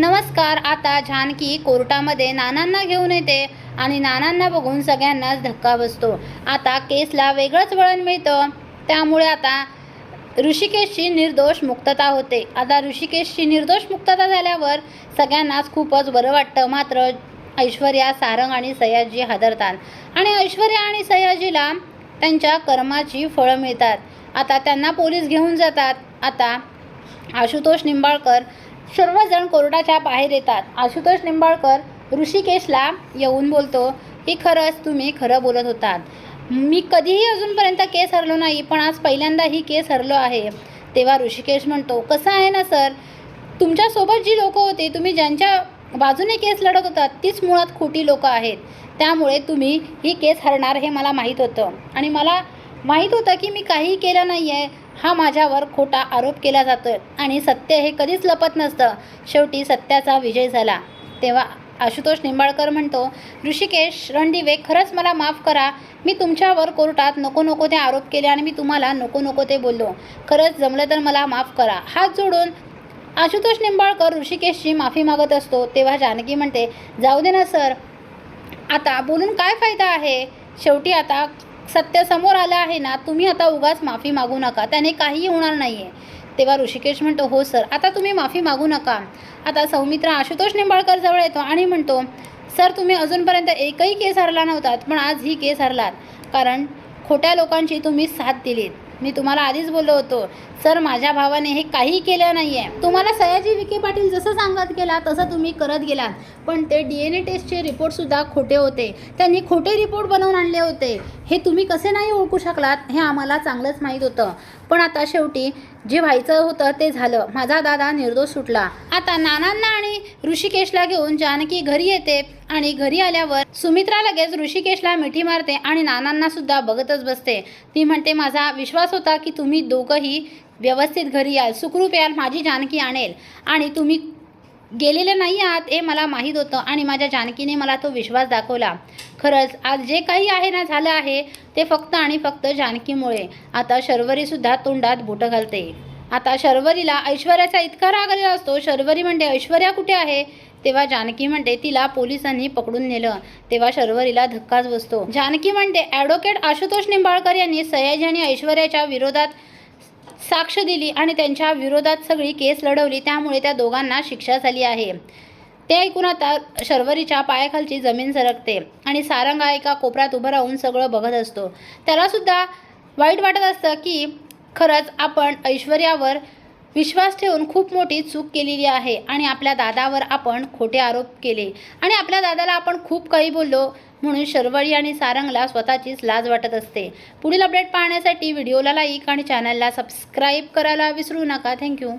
नमस्कार आता जानकी कोर्टामध्ये नानांना घेऊन येते आणि नानांना बघून सगळ्यांनाच धक्का बसतो. आता केसला वेगळंच वळण मिळतं. त्यामुळे आता ऋषिकेशची निर्दोष मुक्तता होते. आता ऋषिकेशची निर्दोष मुक्तता झाल्यावर सगळ्यांनाच खूपच बरं वाटतं. मात्र ऐश्वर्या सारंग आणि सयाजी हादरतात. आणि ऐश्वर्या आणि सयाजीला त्यांच्या कर्माची फळं मिळतात. आता त्यांना पोलीस घेऊन जातात. आता आशुतोष निंबाळकर सर्वजण कोर्टाच्या बाहेर येतात. आशुतोष निंबाळकर ऋषिकेशला येऊन बोलतो की खरंच तुम्ही खरं बोलत होतात. मी कधीही अजूनपर्यंत केस हरलो नाही पण आज पहिल्यांदा ही केस हरलो आहे. तेव्हा ऋषिकेश म्हणतो कसं आहे ना सर? तुमच्यासोबत जी लोकं होती तुम्ही ज्यांच्या बाजूने केस लढत होतात तीच मुळात खोटी लोकं आहेत. त्यामुळे तुम्ही ही केस हरणार हे मला माहीत होतं. आणि मला माहीत होतं की मी काहीही केलं नाही आहे हा माझ्यावर खोटा आरोप केला जातो आणि सत्य हे कधीच लपत नसतं. शेवटी सत्याचा विजय झाला. तेव्हा आशुतोष निंबाळकर म्हणतो ऋषिकेश रणदिवे खरंच मला माफ करा. मी तुमच्यावर कोर्टात नको नको ते आरोप केले आणि मी तुम्हाला नको नको ते बोललो. खरंच जमलं तर मला माफ करा. हात जोडून आशुतोष निंबाळकर ऋषिकेशची माफी मागत असतो. तेव्हा जानकी म्हणते जाऊ दे ना सर. आता बोलून काय फायदा आहे? शेवटी आता सत्य समोर आलं आहे ना तुम्ही आता उगाच माफी मागू नका. त्याने काहीही होणार नाही आहे तेव्हा ऋषिकेश म्हणतो हो सर आता तुम्ही माफी मागू नका. आता सौमित्र आशुतोष निंबाळकर जवळ येतो आणि म्हणतो सर तुम्ही अजूनपर्यंत एकही केस हरला नव्हतात पण आज ही केस हरलात. कारण खोट्या लोकांची तुम्ही साथ दिलीत. मी तुम्हाला आधीच बोललो होतो. सर माझ्या भावाने हे काही केलं नाही आहे तुम्हाला सयाजी विखे पाटील जसं सांगत गेला तसं तुम्ही करत गेलात. पण ते डी एन ए टेस्टचे रिपोर्टसुद्धा खोटे होते. त्यांनी खोटे रिपोर्ट बनवून आणले होते. हे तुम्ही कसे नाही ओळखू शकलात हे आम्हाला चांगलंच माहीत होतं. पण आता शेवटी जे व्हायचं होतं ते झालं. माझा दादा निर्दोष सुटला. आता नानांना आणि ऋषिकेशला घेऊन जानकी घरी येते आणि घरी आल्यावर सुमित्रा लगेच ऋषिकेशला मिठी मारते आणि नानांना सुद्धा बघतच बसते. ती म्हणते माझा विश्वास होता की तुम्ही दोघंही व्यवस्थित घरी याल. सुखरूप याल. माझी जानकी आणेल. आणि तुम्ही गेलेले नाही आहात हे मला माहीत होतं आणि माझ्या जानकीने मला तो विश्वास दाखवला. खरंच आज जे काही आहे ना झालं आहे ते फक्त आणि फक्त जानकीमुळे. आता शर्वरीसुद्धा तोंडात बोटं घालते. आता शर्वरीला ऐश्वर्याचा इतका राग आलेला असतो शर्वरी म्हणते ऐश्वर्या कुठे आहे? तेव्हा जानकी म्हणते तिला पोलिसांनी पकडून नेलं. तेव्हा शर्वरीला धक्काच बसतो. जानकी म्हणते ॲडव्होकेट आशुतोष निंबाळकर यांनी सयाजी आणि ऐश्वर्याच्या विरोधात साक्ष दिली आणि त्यांच्या विरोधात सगळी केस लढवली त्यामुळे त्या दोघांना शिक्षा झाली आहे. ते ऐकून आता शर्वरीच्या पायाखालची जमीन सरकते आणि सारंगा एका कोपऱ्यात उभं राहून सगळं बघत असतो. त्यालासुद्धा वाईट वाटत असतं की खरंच आपण ऐश्वर्यावर विश्वास ठेवून खूप मोठी चूक केलेली आहे आणि आपल्या दादावर आपण खोटे आरोप केले. आणि आपल्या दादाला आपण खूप काही बोललो म्हणून शर्वळी आणि सारंगला स्वतःचीच लाज वाटत असते. पुढील अपडेट पाहण्यासाठी व्हिडिओला लाईक आणि चॅनलला सबस्क्राईब करायला विसरू नका. थँक्यू